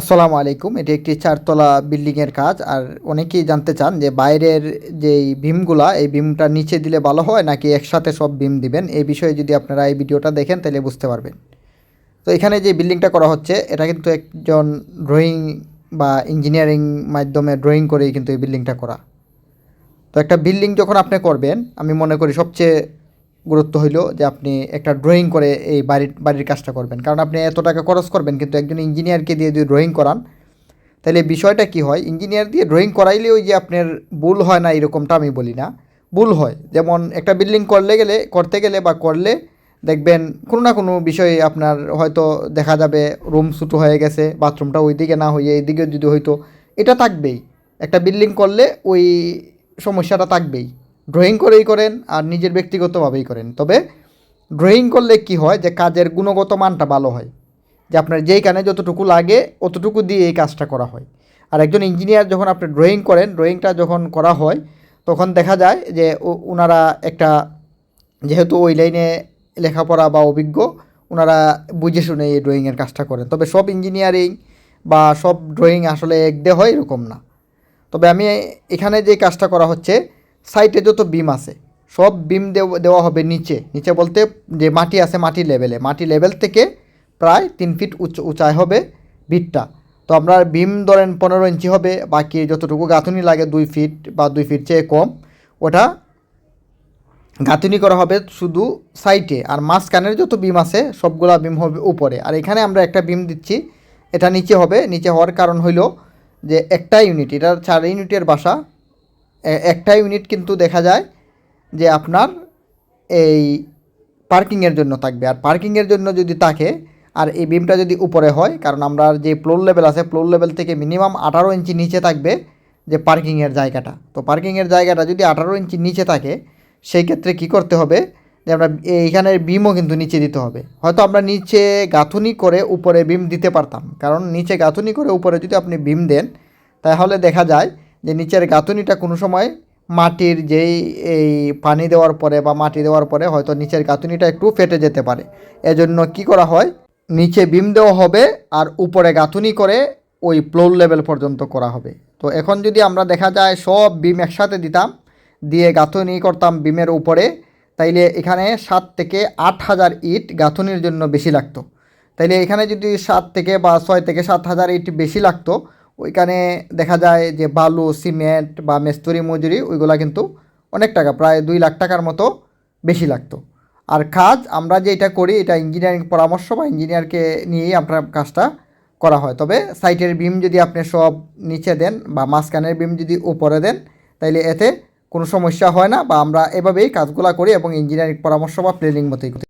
আসসালামু আলাইকুম। এটি একটি চারতলা বিল্ডিংয়ের কাজ। আর অনেকেই জানতে চান যে বাইরের যেই বিমগুলা এই বিমটা নিচে দিলে ভালো হয় নাকি একসাথে সব বিম দিবেন? এই বিষয়ে যদি আপনারা এই ভিডিওটা দেখেন তাহলে বুঝতে পারবেন। তো এখানে যে বিল্ডিংটা করা হচ্ছে, এটা কিন্তু একজন ড্রয়িং বা ইঞ্জিনিয়ারিং মাধ্যমে ড্রয়িং করেই কিন্তু এই বিল্ডিংটা করা। তো একটা বিল্ডিং যখন আপনি করবেন, আমি মনে করি সবচেয়ে গুরুত্ব হইল যে আপনি একটা ড্রয়িং করে এই বাড়ির বাড়ির কাজটা করবেন। কারণ আপনি এত টাকা খরচ করবেন, কিন্তু একজন ইঞ্জিনিয়ারকে দিয়ে যদি ড্রয়িং করান, তাহলে বিষয়টা কি হয়? ইঞ্জিনিয়ার দিয়ে ড্রয়িং করাইলে ওই যে আপনার ভুল হয় না এরকমটা আমি বলি না। ভুল হয়। যেমন একটা বিল্ডিং করলে গেলে, করতে গেলে বা করলে দেখবেন কোনো না কোনো বিষয়ে আপনার হয়তো দেখা যাবে রুম ছোটো হয়ে গেছে, বাথরুমটা ওই দিকে না হয়ে এইদিকে যদি হইতো, এটা থাকবেই। একটা বিল্ডিং করলে ওই সমস্যাটা থাকবেই। ড্রয়িং করেই করেন আর নিজের ব্যক্তিগতভাবেই করেন। তবে ড্রয়িং করলে কি হয় যে কাজের গুণগত মানটা ভালো হয়। যে আপনার যেই কানে যতটুকু লাগে অতটুকু দিয়ে এই কাজটা করা হয়। আর একজন ইঞ্জিনিয়ার যখন আপনি ড্রয়িং করেন ড্রয়িংটা যখন করা হয়, তখন দেখা যায় যে ওনারা একটা, যেহেতু ওই লাইনে লেখাপড়া বা অভিজ্ঞ ওনারা বুঝে শুনে এই ড্রয়িংয়ের কাজটা করেন। তবে সব ইঞ্জিনিয়ারিং বা সব ড্রয়িং আসলে এক দে হয় এরকম না। তবে আমি এখানে যে কাজটা করা হচ্ছে সাইটে যত বিম আছে, সব বিম দেও- দেওয়া হবে নিচে। নিচে বলতে যে মাটি আছে মাটি লেভেলে মাটি লেভেল থেকে প্রায় তিন ফিট উচ্চ উঁচায় হবে বিটটা তো আমরা বিম ধরেন পনেরো ইঞ্চি হবে, বাকি যতটুকু গাঁথুনি লাগে দুই ফিট বা দুই ফিট চেয়ে কম, ওটা গাঁথুনি করা হবে শুধু সাইটে আর মাঝখানের যত বিম আছে, সবগুলা বিম হবে উপরে। আর এখানে আমরা একটা বিম দিচ্ছি, এটা নিচে হবে। নিচে হওয়ার কারণ হইল যে একটা ইউনিট এটা চার ইউনিটের বাসা। একটা ইউনিট কিন্তু দেখা যায় যে আপনার এই পার্কিংয়ের জন্য থাকবে। আর পার্কিংয়ের জন্য যদি থাকে, আর এই বিমটা যদি উপরে হয়, কারণ আমরা যে ফ্লোর লেভেল আছে ফ্লোর লেভেল থেকে মিনিমাম আঠারো ইঞ্চি নিচে থাকবে যে পার্কিংয়ের জায়গাটা। তো পার্কিংয়ের জায়গাটা যদি আঠারো ইঞ্চি নিচে থাকে, সেই ক্ষেত্রে কী করতে হবে যে আমরা এইখানের বিমও কিন্তু নিচে দিতে হবে। হয়তো আমরা নিচে গাঁথুনি করে উপরে বিম দিতে পারতাম, কারণ নিচে গাঁথুনি করে উপরে যদি আপনি বিম দেন, তাহলে দেখা যায় যে নিচের গাঁথুনিটা কোনো সময় মাটির যেই, এই পানি দেওয়ার পরে বা মাটি দেওয়ার পরে হয়তো নিচের গাঁথুনিটা একটু ফেটে যেতে পারে। এজন্য কি করা হয়? নিচে বিম দেওয়া হবে আর উপরে গাঁথুনি করে ওই ফ্লোর লেভেল পর্যন্ত করা হবে। তো এখন যদি আমরা দেখা যায় সব বিম একসাথে দিতাম, দিয়ে গাঁথুনি করতাম বিমের উপরে, তাইলে এখানে সাত থেকে আট হাজার ইট গাঁথুনির জন্য বেশি লাগতো। তাইলে এখানে যদি সাত থেকে বা ছয় থেকে সাত হাজার ইট বেশি লাগতো ওইখানে দেখা যায় যে বালু, সিমেন্ট বা মেস্তুরি মজুরি, ওইগুলা কিন্তু অনেক টাকা, প্রায় দুই লাখ টাকার মতো বেশি লাগতো। আর কাজ আমরা যে এটা করি, এটা ইঞ্জিনিয়ারিং পরামর্শ বা ইঞ্জিনিয়ারকে নিয়েই আপনার কাজটা করা হয়। তবে সাইটের বিম যদি আপনি সব নিচে দেন বা মাঝখানের বিম যদি উপরে দেন, তাইলে এতে কোনো সমস্যা হয় না বা আমরা এভাবেই কাজগুলা করি এবং ইঞ্জিনিয়ারিং পরামর্শ বা প্ল্যানিং মতোই করি।